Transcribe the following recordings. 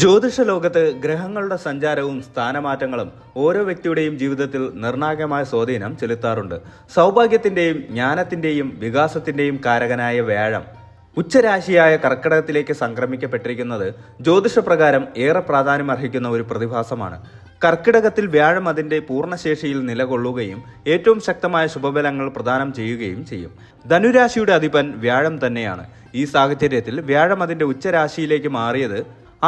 ജ്യോതിഷ ലോകത്ത് ഗ്രഹങ്ങളുടെ സഞ്ചാരവും സ്ഥാനമാറ്റങ്ങളും ഓരോ വ്യക്തിയുടെയും ജീവിതത്തിൽ നിർണായകമായ സ്വാധീനം ചെലുത്താറുണ്ട്. സൗഭാഗ്യത്തിന്റെയും ജ്ഞാനത്തിന്റെയും വികാസത്തിന്റെയും കാരകനായ വ്യാഴം ഉച്ചരാശിയായ കർക്കിടകത്തിലേക്ക് സംക്രമിക്കപ്പെട്ടിരിക്കുന്നത് ജ്യോതിഷപ്രകാരം ഏറെ പ്രാധാന്യം അർഹിക്കുന്ന ഒരു പ്രതിഭാസമാണ്. കർക്കിടകത്തിൽ വ്യാഴം അതിന്റെ പൂർണശേഷിയിൽ നിലകൊള്ളുകയും ഏറ്റവും ശക്തമായ ശുഭബലങ്ങൾ പ്രദാനം ചെയ്യുകയും ചെയ്യും. ധനുരാശിയുടെ അധിപൻ വ്യാഴം തന്നെയാണ്. ഈ സാഹചര്യത്തിൽ വ്യാഴം അതിന്റെ ഉച്ചരാശിയിലേക്ക് മാറിയത്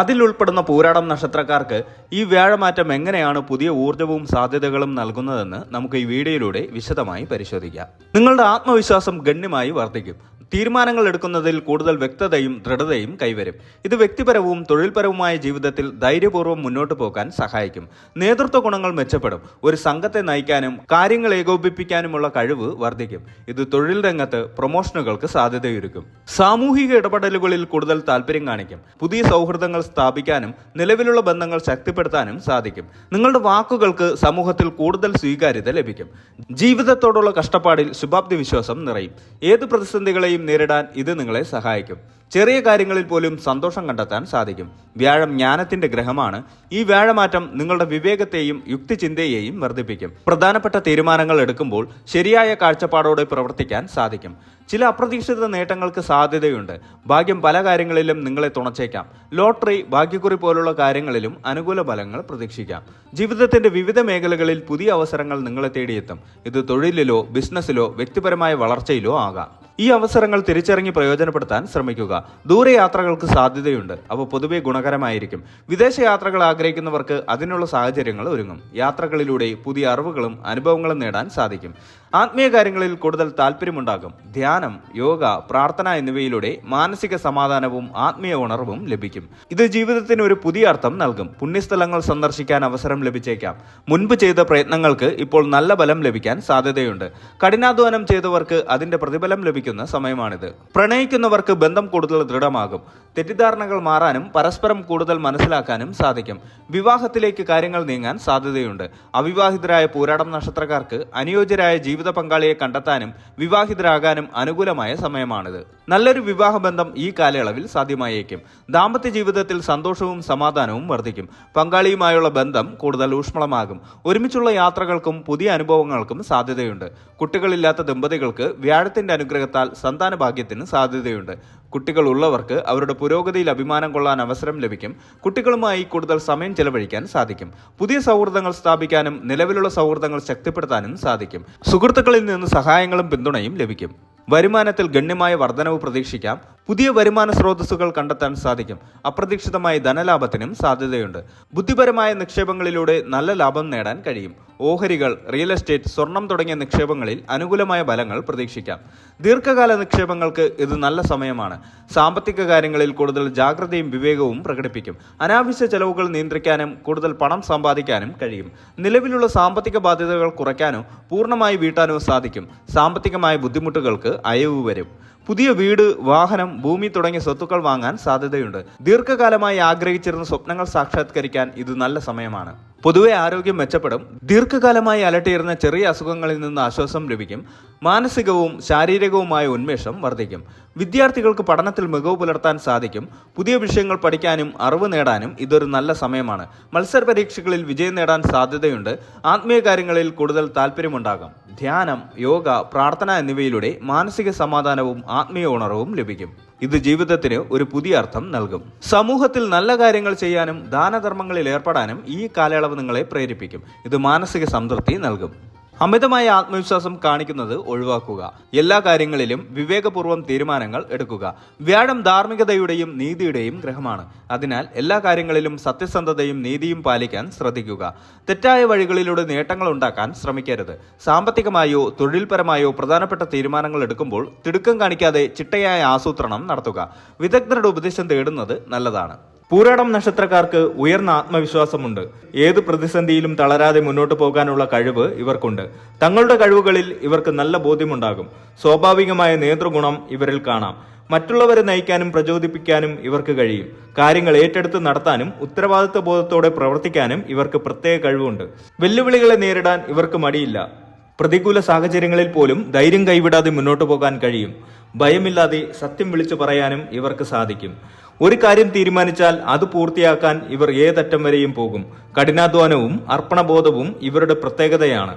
അതിൽ ഉൾപ്പെടുന്ന പൂരാടം നക്ഷത്രക്കാർക്ക് ഈ വ്യാഴമാറ്റം എങ്ങനെയാണ് പുതിയ ഊർജവും സാധ്യതകളും നൽകുന്നതെന്ന് നമുക്ക് ഈ വീഡിയോയിലൂടെ വിശദമായി പരിശോധിക്കാം. നിങ്ങളുടെ ആത്മവിശ്വാസം ഗണ്യമായി വർദ്ധിക്കും. തീരുമാനങ്ങൾ എടുക്കുന്നതിൽ കൂടുതൽ വ്യക്തതയും ദൃഢതയും കൈവരും. ഇത് വ്യക്തിപരവും തൊഴിൽപരവുമായ ജീവിതത്തിൽ ധൈര്യപൂർവം മുന്നോട്ട് പോകാൻ സഹായിക്കും. നേതൃത്വ ഗുണങ്ങൾ മെച്ചപ്പെടും. ഒരു സംഘത്തെ നയിക്കാനും കാര്യങ്ങൾ ഏകോപിപ്പിക്കാനുമുള്ള കഴിവ് വർദ്ധിക്കും. ഇത് തൊഴിൽ രംഗത്ത് പ്രൊമോഷനുകൾക്ക് സാധ്യതയൊരുക്കും. സാമൂഹിക ഇടപെടലുകളിൽ കൂടുതൽ താല്പര്യം കാണിക്കും. പുതിയ സൗഹൃദങ്ങൾ സ്ഥാപിക്കാനും നിലവിലുള്ള ബന്ധങ്ങൾ ശക്തിപ്പെടുത്താനും സാധിക്കും. നിങ്ങളുടെ വാക്കുകൾക്ക് സമൂഹത്തിൽ കൂടുതൽ സ്വീകാര്യത ലഭിക്കും. ജീവിതത്തോടുള്ള കഷ്ടപ്പാടിൽ ശുഭാപ്തി വിശ്വാസം നിറയും. ഏത് പ്രതിസന്ധികളെയും നേരിടാൻ ഇത് നിങ്ങളെ സഹായിക്കും. ചെറിയ കാര്യങ്ങളിൽ പോലും സന്തോഷം കണ്ടെത്താൻ സാധിക്കും. വ്യാഴം ജ്ഞാനത്തിന്റെ ഗ്രഹമാണ്. ഈ വ്യാഴമാറ്റം നിങ്ങളുടെ വിവേകത്തെയും യുക്തിചിന്തയെയും വർദ്ധിപ്പിക്കും. പ്രധാനപ്പെട്ട തീരുമാനങ്ങൾ എടുക്കുമ്പോൾ ശരിയായ കാഴ്ചപ്പാടോടെ പ്രവർത്തിക്കാൻ സാധിക്കും. ചില അപ്രതീക്ഷിത നേട്ടങ്ങൾക്ക് സാധ്യതയുണ്ട്. ഭാഗ്യം പല കാര്യങ്ങളിലും നിങ്ങളെ തുണച്ചേക്കാം. ലോട്ടറി ഭാഗ്യക്കുറി പോലുള്ള കാര്യങ്ങളിലും അനുകൂല ഫലങ്ങൾ പ്രതീക്ഷിക്കാം. ജീവിതത്തിന്റെ വിവിധ മേഖലകളിൽ പുതിയ അവസരങ്ങൾ നിങ്ങളെ തേടിയെത്തും. ഇത് തൊഴിലിലോ ബിസിനസ്സിലോ വ്യക്തിപരമായ വളർച്ചയിലോ ആകാം. ഈ അവസരങ്ങൾ തിരിച്ചറിഞ്ഞ് പ്രയോജനപ്പെടുത്താൻ ശ്രമിക്കുക. ദൂരയാത്രകൾക്ക് സാധ്യതയുണ്ട്. അവ പൊതുവെ ഗുണകരമായിരിക്കും. വിദേശ യാത്രകൾ ആഗ്രഹിക്കുന്നവർക്ക് അതിനുള്ള സാഹചര്യങ്ങൾ ഒരുങ്ങും. യാത്രകളിലൂടെ പുതിയ അറിവുകളും അനുഭവങ്ങളും നേടാൻ സാധിക്കും. ആത്മീയ കാര്യങ്ങളിൽ കൂടുതൽ താല്പര്യമുണ്ടാകും. ധ്യാനം യോഗ പ്രാർത്ഥന എന്നിവയിലൂടെ മാനസിക സമാധാനവും ആത്മീയ ഉണർവും ലഭിക്കും. ഇത് ജീവിതത്തിന് ഒരു പുതിയ അർത്ഥം നൽകും. പുണ്യസ്ഥലങ്ങൾ സന്ദർശിക്കാൻ അവസരം ലഭിച്ചേക്കാം. മുൻപ് ചെയ്ത പ്രയത്നങ്ങൾക്ക് ഇപ്പോൾ നല്ല ഫലം ലഭിക്കാൻ സാധ്യതയുണ്ട്. കഠിനാധ്വാനം ചെയ്തവർക്ക് അതിന്റെ പ്രതിഫലം ലഭിക്കുന്ന സമയമാണിത്. പ്രണയിക്കുന്നവർക്ക് ബന്ധം കൂടുതൽ ദൃഢമാകും. തെറ്റിദ്ധാരണകൾ മാറാനും പരസ്പരം കൂടുതൽ മനസ്സിലാക്കാനും സാധിക്കും. വിവാഹത്തിലേക്ക് കാര്യങ്ങൾ നീങ്ങാൻ സാധ്യതയുണ്ട്. അവിവാഹിതരായ പോരാടം നക്ഷത്രക്കാർക്ക് അനുയോജ്യരായ ജീവിത പങ്കാളിയെ കണ്ടെത്താനും വിവാഹിതരാകാനും അനുകൂലമായ സമയമാണിത്. നല്ലൊരു വിവാഹബന്ധം ഈ കാലയളവിൽ സാധ്യമായേക്കും. ദാമ്പത്യ ജീവിതത്തിൽ സന്തോഷവും സമാധാനവും വർദ്ധിക്കും. പങ്കാളിയുമായുള്ള ബന്ധം കൂടുതൽ ഊഷ്മളമാകും. ഒരുമിച്ചുള്ള യാത്രകൾക്കും പുതിയ അനുഭവങ്ങൾക്കും സാധ്യതയുണ്ട്. കുട്ടികളില്ലാത്ത ദമ്പതികൾക്ക് വ്യാഴത്തിന്റെ അനുഗ്രഹത്താൽ സന്താന ഭാഗ്യത്തിന് സാധ്യതയുണ്ട്. കുട്ടികൾ ഉള്ളവർക്ക് അവരുടെ പുരോഗതിയിൽ അഭിമാനം കൊള്ളാൻ അവസരം ലഭിക്കും. കുട്ടികളുമായി കൂടുതൽ സമയം ചെലവഴിക്കാൻ സാധിക്കും. പുതിയ സൗഹൃദങ്ങൾ സ്ഥാപിക്കാനും നിലവിലുള്ള സൗഹൃദങ്ങൾ ശക്തിപ്പെടുത്താനും സാധിക്കും. സുഹൃത്തുക്കളിൽ നിന്ന് സഹായങ്ങളും പിന്തുണയും ലഭിക്കും. വരുമാനത്തിൽ ഗണ്യമായ വർധനവ് പ്രതീക്ഷിക്കാം. പുതിയ വരുമാന സ്രോതസ്സുകൾ കണ്ടെത്താൻ സാധിക്കും. അപ്രതീക്ഷിതമായ ധനലാഭത്തിനും സാധ്യതയുണ്ട്. ബുദ്ധിപരമായ നിക്ഷേപങ്ങളിലൂടെ നല്ല ലാഭം നേടാൻ കഴിയും. ഓഹരികൾ റിയൽ എസ്റ്റേറ്റ് സ്വർണം തുടങ്ങിയ നിക്ഷേപങ്ങളിൽ അനുകൂലമായ ഫലങ്ങൾ പ്രതീക്ഷിക്കാം. ദീർഘകാല നിക്ഷേപങ്ങൾക്ക് ഇത് നല്ല സമയമാണ്. സാമ്പത്തിക കാര്യങ്ങളിൽ കൂടുതൽ ജാഗ്രതയും വിവേകവും പ്രകടിപ്പിക്കും. അനാവശ്യ ചെലവുകൾ നിയന്ത്രിക്കാനും കൂടുതൽ പണം സമ്പാദിക്കാനും കഴിയും. നിലവിലുള്ള സാമ്പത്തിക ബാധ്യതകൾ കുറയ്ക്കാനോ പൂർണമായി വീട്ടാനോ സാധിക്കും. സാമ്പത്തികമായ ബുദ്ധിമുട്ടുകൾക്ക് അയവ് വരും. പുതിയ വീട് വാഹനം ഭൂമി തുടങ്ങിയ സ്വത്തുക്കൾ വാങ്ങാൻ സാധ്യതയുണ്ട്. ദീർഘകാലമായി ആഗ്രഹിച്ചിരുന്ന സ്വപ്നങ്ങൾ സാക്ഷാത്കരിക്കാൻ ഇത് നല്ല സമയമാണ്. പൊതുവെ ആരോഗ്യം മെച്ചപ്പെടും. ദീർഘകാലമായി അലട്ടിയിരുന്ന ചെറിയ അസുഖങ്ങളിൽ നിന്ന് ആശ്വാസം ലഭിക്കും. മാനസികവും ശാരീരികവുമായ ഉന്മേഷം വർദ്ധിക്കും. വിദ്യാർത്ഥികൾക്ക് പഠനത്തിൽ മികവ് പുലർത്താൻ സാധിക്കും. പുതിയ വിഷയങ്ങൾ പഠിക്കാനും അറിവ് നേടാനും ഇതൊരു നല്ല സമയമാണ്. മത്സര പരീക്ഷകളിൽ വിജയം നേടാൻ സാധ്യതയുണ്ട്. ആത്മീയ കാര്യങ്ങളിൽ കൂടുതൽ താല്പര്യമുണ്ടാകാം. ധ്യാനം യോഗ പ്രാർത്ഥന എന്നിവയിലൂടെ മാനസിക സമാധാനവും ആത്മീയ ഉണർവും ലഭിക്കും. ഇത് ജീവിതത്തിന് ഒരു പുതിയ അർത്ഥം നൽകും. സമൂഹത്തിൽ നല്ല കാര്യങ്ങൾ ചെയ്യാനും ദാനധർമ്മങ്ങളിൽ ഏർപ്പെടാനും ഈ കാലയളവ് നിങ്ങളെ പ്രേരിപ്പിക്കും. ഇത് മാനസിക സംതൃപ്തി നൽകും. അമിതമായ ആത്മവിശ്വാസം കാണിക്കുന്നത് ഒഴിവാക്കുക. എല്ലാ കാര്യങ്ങളിലും വിവേകപൂർവം തീരുമാനങ്ങൾ എടുക്കുക. വ്യാഴം ധാർമ്മികതയുടെയും നീതിയുടെയും ഗ്രഹമാണ്. അതിനാൽ എല്ലാ കാര്യങ്ങളിലും സത്യസന്ധതയും നീതിയും പാലിക്കാൻ ശ്രദ്ധിക്കുക. തെറ്റായ വഴികളിലൂടെ നേട്ടങ്ങൾ ഉണ്ടാക്കാൻ ശ്രമിക്കരുത്. സാമ്പത്തികമായോ തൊഴിൽപരമായോ പ്രധാനപ്പെട്ട തീരുമാനങ്ങൾ എടുക്കുമ്പോൾ തിടുക്കം കാണിക്കാതെ ചിട്ടയായ ആസൂത്രണം നടത്തുക. വിദഗ്ധരുടെ ഉപദേശം തേടുന്നത് നല്ലതാണ്. പൂരാടം നക്ഷത്രക്കാർക്ക് ഉയർന്ന ആത്മവിശ്വാസമുണ്ട്. ഏത് പ്രതിസന്ധിയിലും തളരാതെ മുന്നോട്ട് പോകാനുള്ള കഴിവ് ഇവർക്കുണ്ട്. തങ്ങളുടെ കഴിവുകളിൽ ഇവർക്ക് നല്ല ബോധ്യമുണ്ടാകും. സ്വാഭാവികമായ നേതൃഗുണം ഇവരിൽ കാണാം. മറ്റുള്ളവരെ നയിക്കാനും പ്രചോദിപ്പിക്കാനും ഇവർക്ക് കഴിയും. കാര്യങ്ങൾ ഏറ്റെടുത്ത് നടത്താനും ഉത്തരവാദിത്വ ബോധത്തോടെ പ്രവർത്തിക്കാനും ഇവർക്ക് പ്രത്യേക കഴിവുണ്ട്. വെല്ലുവിളികളെ നേരിടാൻ ഇവർക്ക് മടിയില്ല. പ്രതികൂല സാഹചര്യങ്ങളിൽ പോലും ധൈര്യം കൈവിടാതെ മുന്നോട്ടു പോകാൻ കഴിയും. ഭയമില്ലാതെ സത്യം വിളിച്ചു പറയാനും ഇവർക്ക് സാധിക്കും. ഒരു കാര്യം തീരുമാനിച്ചാൽ അത് പൂർത്തിയാക്കാൻ ഇവർ ഏതറ്റം വരെയും പോകും. കഠിനാധ്വാനവും അർപ്പണബോധവും ഇവരുടെ പ്രത്യേകതയാണ്.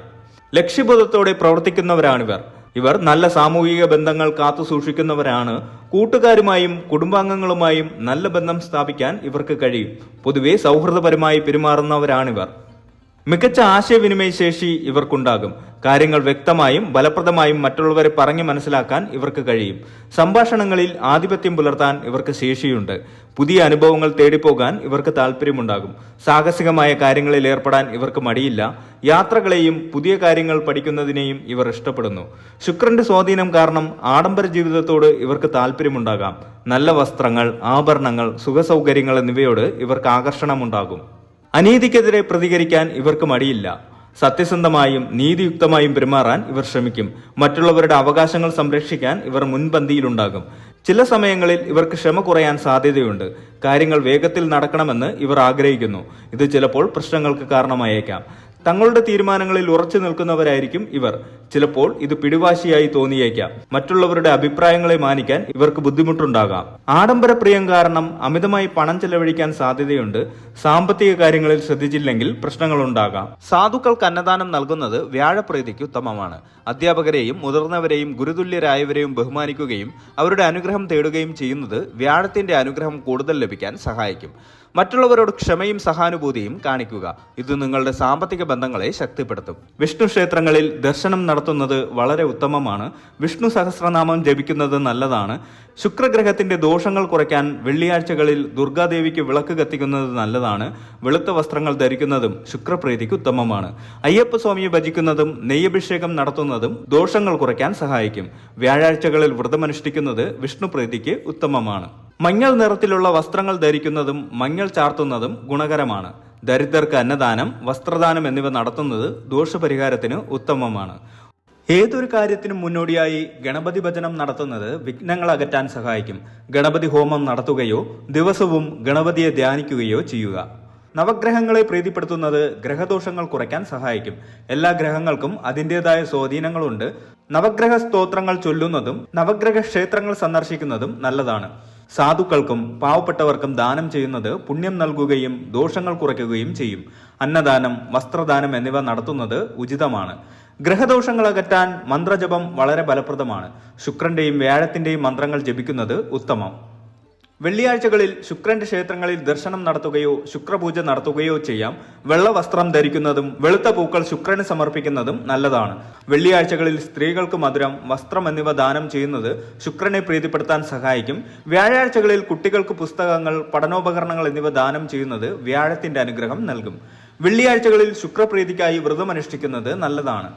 ലക്ഷ്യബോധത്തോടെ പ്രവർത്തിക്കുന്നവരാണിവർ. ഇവർ നല്ല സാമൂഹിക ബന്ധങ്ങൾ കാത്തു സൂക്ഷിക്കുന്നവരാണ്. കൂട്ടുകാരുമായും കുടുംബാംഗങ്ങളുമായും നല്ല ബന്ധം സ്ഥാപിക്കാൻ ഇവർക്ക് കഴിയും. പൊതുവെ സൗഹൃദപരമായി പെരുമാറുന്നവരാണിവർ. മികച്ച ആശയവിനിമയ ശേഷി ഇവർക്കുണ്ടാകും. കാര്യങ്ങൾ വ്യക്തമായും ഫലപ്രദമായും മറ്റുള്ളവരെ പറഞ്ഞു മനസ്സിലാക്കാൻ ഇവർക്ക് കഴിയും. സംഭാഷണങ്ങളിൽ ആധിപത്യം പുലർത്താൻ ഇവർക്ക് ശേഷിയുണ്ട്. പുതിയ അനുഭവങ്ങൾ തേടിപ്പോകാൻ ഇവർക്ക് താല്പര്യമുണ്ടാകും സാഹസികമായ കാര്യങ്ങളിൽ ഏർപ്പെടാൻ ഇവർക്ക് മടിയില്ല. യാത്രകളെയും പുതിയ കാര്യങ്ങൾ പഠിക്കുന്നതിനെയും ഇവർ ഇഷ്ടപ്പെടുന്നു. ശുക്രന്റെ സ്വാധീനം കാരണം ആഡംബര ജീവിതത്തോട് ഇവർക്ക് താല്പര്യമുണ്ടാകാം നല്ല വസ്ത്രങ്ങൾ ആഭരണങ്ങൾ സുഖസൗകര്യങ്ങൾ എന്നിവയോട് ഇവർക്ക് ആകർഷണമുണ്ടാകും. അനീതിക്കെതിരെ പ്രതികരിക്കാൻ ഇവർക്ക് മടിയില്ല. സത്യസന്ധമായും നീതിയുക്തമായും പെരുമാറാൻ ഇവർ ശ്രമിക്കും. മറ്റുള്ളവരുടെ അവകാശങ്ങൾ സംരക്ഷിക്കാൻ ഇവർ മുൻപന്തിയിലുണ്ടാകും. ചില സമയങ്ങളിൽ ഇവർക്ക് ക്ഷമ കുറയാൻ സാധ്യതയുണ്ട്. കാര്യങ്ങൾ വേഗത്തിൽ നടക്കണമെന്ന് ഇവർ ആഗ്രഹിക്കുന്നു. ഇത് ചിലപ്പോൾ പ്രശ്നങ്ങൾക്ക് കാരണമായേക്കാം. തങ്ങളുടെ തീരുമാനങ്ങളിൽ ഉറച്ചു നിൽക്കുന്നവരായിരിക്കും ഇവർ. ചിലപ്പോൾ ഇത് പിടിവാശിയായി തോന്നിയേക്കാം. മറ്റുള്ളവരുടെ അഭിപ്രായങ്ങളെ മാനിക്കാൻ ഇവർക്ക് ബുദ്ധിമുട്ടുണ്ടാകാം. ആഡംബര പ്രിയം കാരണം അമിതമായി പണം ചെലവഴിക്കാൻ സാധ്യതയുണ്ട്. സാമ്പത്തിക കാര്യങ്ങളിൽ ശ്രദ്ധിച്ചില്ലെങ്കിൽ പ്രശ്നങ്ങൾ പ്രശ്നങ്ങളുണ്ടാകാം. സാധുക്കൾക്ക് അന്നദാനം നൽകുന്നത് വ്യാഴപ്രീതിക്ക് ഉത്തമമാണ്. അധ്യാപകരെയും മുതിർന്നവരെയും ഗുരുതുല്യരായവരെയും ബഹുമാനിക്കുകയും അവരുടെ അനുഗ്രഹം തേടുകയും ചെയ്യുന്നത് വ്യാഴത്തിന്റെ അനുഗ്രഹം കൂടുതൽ ലഭിക്കാൻ സഹായിക്കും. മറ്റുള്ളവരോട് ക്ഷമയും സഹാനുഭൂതിയും കാണിക്കുക. ഇത് നിങ്ങളുടെ സാമ്പത്തിക ബന്ധങ്ങളെ ശക്തിപ്പെടുത്തും. വിഷ്ണു ക്ഷേത്രങ്ങളിൽ ദർശനം നടത്തുന്നത് വളരെ ഉത്തമമാണ്. വിഷ്ണു സഹസ്രനാമം ജപിക്കുന്നത് നല്ലതാണ്. ശുക്രഗ്രഹത്തിന്റെ ദോഷങ്ങൾ കുറയ്ക്കാൻ വെള്ളിയാഴ്ചകളിൽ ദുർഗാദേവിക്ക് വിളക്ക് കത്തിക്കുന്നത് നല്ലതാണ്. വെളുത്ത വസ്ത്രങ്ങൾ ധരിക്കുന്നതും ശുക്രപ്രീതിക്ക് ഉത്തമമാണ്. അയ്യപ്പസ്വാമിയെ ഭജിക്കുന്നതും നെയ്യഭിഷേകം നടത്തുന്നതും ദോഷങ്ങൾ കുറയ്ക്കാൻ സഹായിക്കും. വ്യാഴാഴ്ചകളിൽ വ്രതമനുഷ്ഠിക്കുന്നത് വിഷ്ണുപ്രീതിക്ക് ഉത്തമമാണ്. മഞ്ഞൾ നിറത്തിലുള്ള വസ്ത്രങ്ങൾ ധരിക്കുന്നതും മഞ്ഞൾ ചാർത്തുന്നതും ഗുണകരമാണ്. ദരിദ്രർക്ക് അന്നദാനം വസ്ത്രദാനം എന്നിവ നടത്തുന്നത് ദോഷപരിഹാരത്തിന് ഉത്തമമാണ്. ഏതൊരു കാര്യത്തിനും മുന്നോടിയായി ഗണപതി ഭജനം നടത്തുന്നത് വിഘ്നങ്ങൾ അകറ്റാൻ സഹായിക്കും. ഗണപതി ഹോമം നടത്തുകയോ ദിവസവും ഗണപതിയെ ധ്യാനിക്കുകയോ ചെയ്യുക. നവഗ്രഹങ്ങളെ പ്രീതിപ്പെടുത്തുന്നത് ഗ്രഹദോഷങ്ങൾ കുറയ്ക്കാൻ സഹായിക്കും. എല്ലാ ഗ്രഹങ്ങൾക്കും അതിന്റെതായ സ്വാധീനങ്ങളുണ്ട്. നവഗ്രഹ സ്തോത്രങ്ങൾ ചൊല്ലുന്നതും നവഗ്രഹ ക്ഷേത്രങ്ങൾ സന്ദർശിക്കുന്നതും നല്ലതാണ്. സാധുക്കൾക്കും പാവപ്പെട്ടവർക്കും ദാനം ചെയ്യുന്നത് പുണ്യം നൽകുകയും ദോഷങ്ങൾ കുറയ്ക്കുകയും ചെയ്യും. അന്നദാനം വസ്ത്രദാനം എന്നിവ നടത്തുന്നത് ഉചിതമാണ്. ഗ്രഹദോഷങ്ങൾ അകറ്റാൻ മന്ത്രജപം വളരെ ഫലപ്രദമാണ്. ശുക്രന്റെയും വ്യാഴത്തിന്റെയും മന്ത്രങ്ങൾ ജപിക്കുന്നത് ഉത്തമം. വെള്ളിയാഴ്ചകളിൽ ശുക്രന്റെ ക്ഷേത്രങ്ങളിൽ ദർശനം നടത്തുകയോ ശുക്രപൂജ നടത്തുകയോ ചെയ്യാം. വെള്ള വസ്ത്രം ധരിക്കുന്നതും വെളുത്ത പൂക്കൾ ശുക്രന് സമർപ്പിക്കുന്നതും നല്ലതാണ്. വെള്ളിയാഴ്ചകളിൽ സ്ത്രീകൾക്ക് മധുരം വസ്ത്രം എന്നിവ ദാനം ചെയ്യുന്നത് ശുക്രനെ പ്രീതിപ്പെടുത്താൻ സഹായിക്കും. വ്യാഴാഴ്ചകളിൽ കുട്ടികൾക്ക് പുസ്തകങ്ങൾ പഠനോപകരണങ്ങൾ എന്നിവ ദാനം ചെയ്യുന്നത് വ്യാഴത്തിന്റെ അനുഗ്രഹം നൽകും. വെള്ളിയാഴ്ചകളിൽ ശുക്രപ്രീതിക്കായി വ്രതമനുഷ്ഠിക്കുന്നത് നല്ലതാണ്.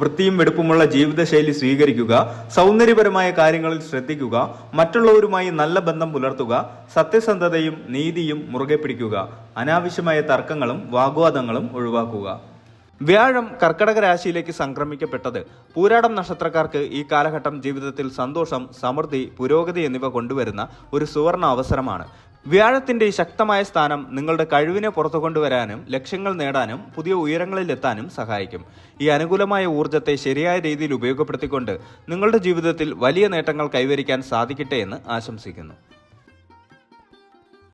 വൃത്തിയും വെടുപ്പുമുള്ള ജീവിതശൈലി സ്വീകരിക്കുക സൗന്ദര്യപരമായ കാര്യങ്ങളിൽ ശ്രദ്ധിക്കുക മറ്റുള്ളവരുമായി നല്ല ബന്ധം പുലർത്തുക സത്യസന്ധതയും നീതിയും മുറുകെ പിടിക്കുക അനാവശ്യമായ തർക്കങ്ങളും വാഗ്വാദങ്ങളും ഒഴിവാക്കുക. വ്യാഴം കർക്കടക രാശിയിലേക്ക് സംക്രമിക്കപ്പെട്ടത് പൂരാടം നക്ഷത്രക്കാർക്ക് ഈ കാലഘട്ടം ജീവിതത്തിൽ സന്തോഷം സമൃദ്ധി പുരോഗതി എന്നിവ കൊണ്ടുവരുന്ന ഒരു സുവർണ അവസരമാണ്. വ്യാഴത്തിന്റെ ശക്തമായ സ്ഥാനം നിങ്ങളുടെ കഴിവിനെ പുറത്തു കൊണ്ടുവരാനും ലക്ഷ്യങ്ങൾ നേടാനും പുതിയ ഉയരങ്ങളിലെത്താനും സഹായിക്കും. ഈ അനുകൂലമായ ഊർജത്തെ ശരിയായ രീതിയിൽ ഉപയോഗപ്പെടുത്തിക്കൊണ്ട് നിങ്ങളുടെ ജീവിതത്തിൽ വലിയ നേട്ടങ്ങൾ കൈവരിക്കാൻ സാധിക്കട്ടെ എന്ന് ആശംസിക്കുന്നു.